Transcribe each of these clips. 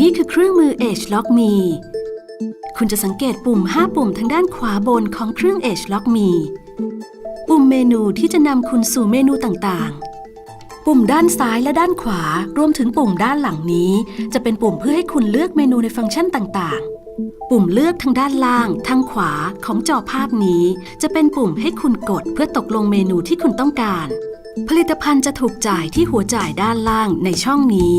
นี่คือเครื่องมือ Age Lock Me คุณจะสังเกตปุ่ม 5 ปุ่มทางด้านขวาบนของเครื่อง Age Lock Me ปุ่มเมนูที่จะนำคุณสู่เมนูต่างๆ ปุ่มด้านซ้ายและด้านขวา รวมถึงปุ่มด้านหลังนี้ จะเป็นปุ่มเพื่อให้คุณเลือกเมนูในฟังก์ชันต่างๆ ปุ่มเลือกทางด้านล่าง ทางขวาของจอภาพนี้ จะเป็นปุ่มให้คุณกดเพื่อตกลงเมนูที่คุณต้องการ ผลิตภัณฑ์จะถูกจ่ายที่หัวจ่ายด้านล่างในช่องนี้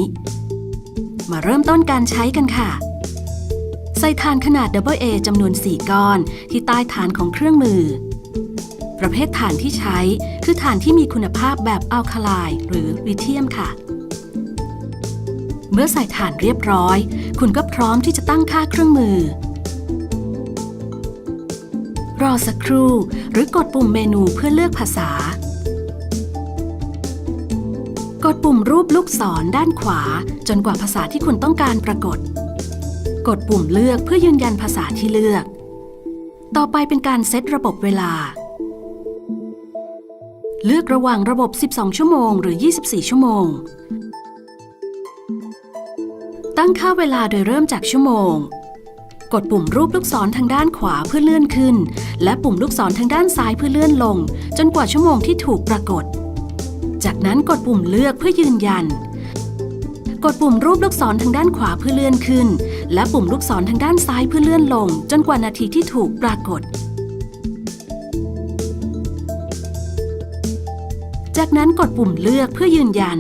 มาเริ่มต้นการใช้กันค่ะ ใส่ฐานขนาด AA จำนวน 4 ก้อนที่ใต้ฐานของเครื่องมือ ประเภทฐานที่ใช้คือฐานที่มีคุณภาพแบบอัลคาไลหรือลิเธียมค่ะ เมื่อใส่ฐานเรียบร้อย คุณก็พร้อมที่จะตั้งค่าเครื่องมือ รอสักครู่หรือกดปุ่มเมนูเพื่อเลือกภาษา กดปุ่มรูปลูกศรด้านขวา จนกว่าภาษาที่คุณต้องการปรากฏ กดปุ่มเลือกเพื่อยืนยันภาษาที่เลือก ต่อไปเป็นการเซตระบบเวลา เลือกระหว่างระบบ 12 ชั่วโมง หรือ 24 ชั่วโมง ตั้งค่าเวลาโดยเริ่มจากชั่วโมง กดปุ่มรูปลูกศรทางด้านขวาเพื่อเลื่อนขึ้น และปุ่มลูกศรทางด้านซ้ายเพื่อเลื่อนลง จนกว่าชั่วโมงที่ถูกปรากฏ จากนั้นกดปุ่มเลือกเพื่อยืนยัน กดปุ่มรูปลูกศรทางด้านขวาเพื่อเลื่อนขึ้น และปุ่มลูกศรทางด้านซ้ายเพื่อเลื่อนลง จนกว่านาทีที่ถูกปรากฏ จากนั้นกดปุ่มเลือกเพื่อยืนยัน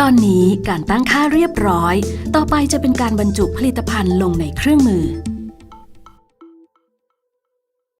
ตอนนี้การตั้งค่าเรียบร้อย ต่อไปจะเป็นการบรรจุผลิตภัณฑ์ลงในเครื่องมือ